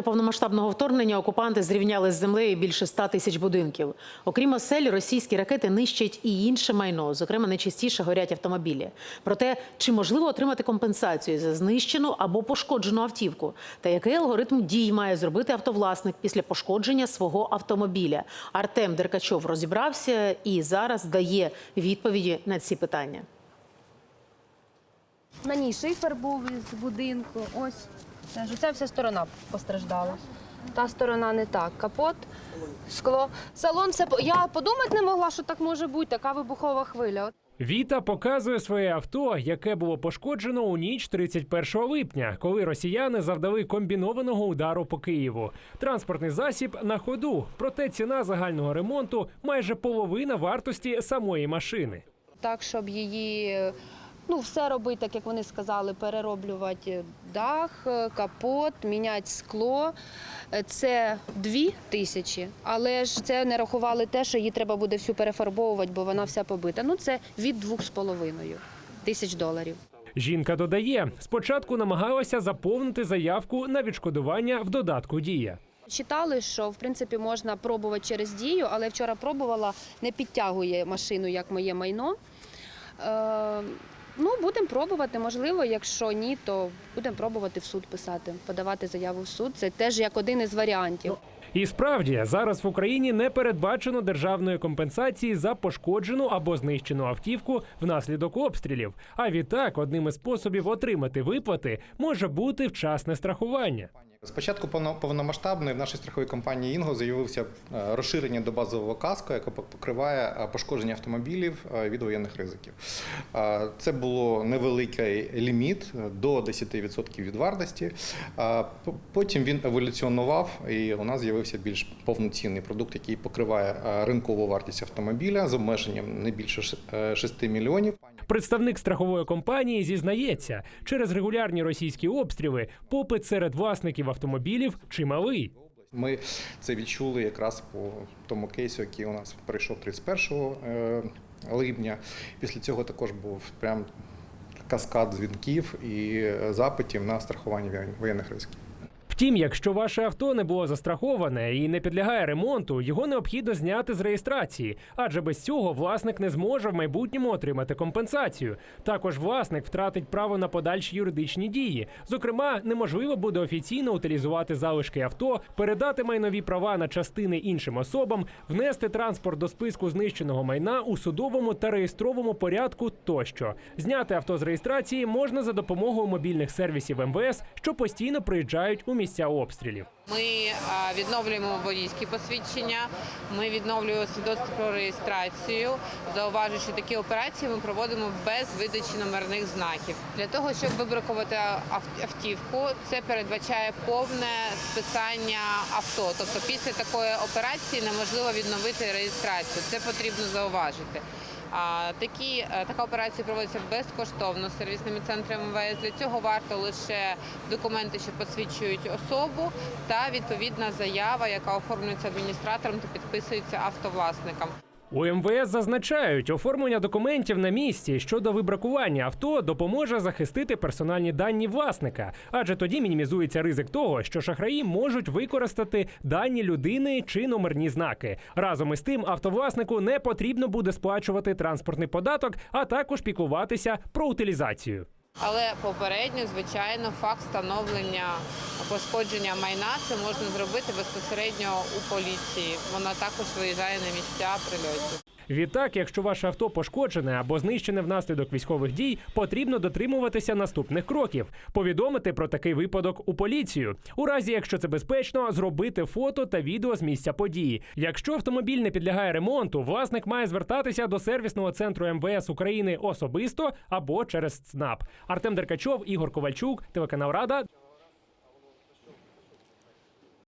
Повномасштабного вторгнення окупанти зрівняли з землею більше 100 тисяч будинків. Окрім осель, російські ракети нищать і інше майно. Зокрема, найчастіше горять автомобілі. Проте, чи можливо отримати компенсацію за знищену або пошкоджену автівку? Та який алгоритм дій має зробити автовласник після пошкодження свого автомобіля? Артем Деркачов розібрався і зараз дає відповіді на ці питання. На ній шифер був із будинку. Ось теж ця вся сторона постраждала. Та сторона не так. Капот, скло, салон. Все по- я подумати не могла, що так може бути. Така вибухова хвиля. Віта показує своє авто, яке було пошкоджено у ніч 31 липня, коли росіяни завдали комбінованого удару по Києву. Транспортний засіб на ходу, проте ціна загального ремонту майже половина вартості самої машини. Так, щоб її. Ну, все робити, так як вони сказали, перероблювати дах, капот, міняти скло. Це дві тисячі, але ж це не рахували те, що її треба буде всю перефарбовувати, бо вона вся побита. Ну, це від двох з половиною тисяч доларів. Жінка додає, спочатку намагалася заповнити заявку на відшкодування в додатку Дія. Читали, що в принципі можна пробувати через дію, але вчора пробувала, не підтягує машину як моє майно. Ну, будемо пробувати. Можливо, якщо ні, то будемо пробувати в суд писати, подавати заяву в суд. Це теж як один із варіантів. І справді зараз в Україні не передбачено державної компенсації за пошкоджену або знищену автівку внаслідок обстрілів. А відтак, одним із способів отримати виплати може бути вчасне страхування. Спочатку повномасштабної в нашій страховій компанії Інго з'явився е, розширення до базового каско, яке покриває е, пошкодження автомобілів е, від воєнних ризиків. Це було невеликий ліміт до 10% від вартості. Потім він еволюціонував, і у нас з'явився більш повноцінний продукт, який покриває ринкову вартість автомобіля з обмеженням не більше ш- е, 6 мільйонів. Представник страхової компанії зізнається, через регулярні російські обстріли попит серед власників автомобілів чималий. Ми це відчули якраз по тому кейсу, який у нас прийшов 31 е, липня. Після цього також був прям каскад дзвінків і е, запитів на страхування воєнних ризиків. Втім, якщо ваше авто не було застраховане і не підлягає ремонту, його необхідно зняти з реєстрації, адже без цього власник не зможе в майбутньому отримати компенсацію. Також власник втратить право на подальші юридичні дії. Зокрема, неможливо буде офіційно утилізувати залишки авто, передати майнові права на частини іншим особам, внести транспорт до списку знищеного майна у судовому та реєстровому порядку тощо. Зняти авто з реєстрації можна за допомогою мобільних сервісів МВС, що постійно приїжджають у місця обстрілів. Ми відновлюємо водійські посвідчення, ми відновлюємо свідоцтво про реєстрацію. Зауважу, такі операції ми проводимо без видачі номерних знаків. Для того, щоб вибракувати ав- автівку, це передбачає повне списання авто. Тобто після такої операції неможливо відновити реєстрацію. Це потрібно зауважити. Такі, е, така операція проводиться безкоштовно сервісними центрами МВС. Для цього варто лише документи, що посвідчують особу, та відповідна заява, яка оформлюється адміністратором та підписується автовласником. У МВС зазначають, оформлення документів на місці щодо вибракування авто допоможе захистити персональні дані власника, адже тоді мінімізується ризик того, що шахраї можуть використати дані людини чи номерні знаки. Разом із тим, автовласнику не потрібно буде сплачувати транспортний податок, а також піклуватися про утилізацію. Але попередньо, звичайно, факт встановлення пошкодження майна це можна зробити безпосередньо у поліції. Вона також виїжджає на місця прильотів. Відтак, якщо ваше авто пошкоджене або знищене внаслідок військових дій, потрібно дотримуватися наступних кроків: повідомити про такий випадок у поліцію. У разі, якщо це безпечно, зробити фото та відео з місця події. Якщо автомобіль не підлягає ремонту, власник має звертатися до сервісного центру МВС України особисто або через ЦНАП. Артем Деркачов, Ігор Ковальчук, телеканал Рада.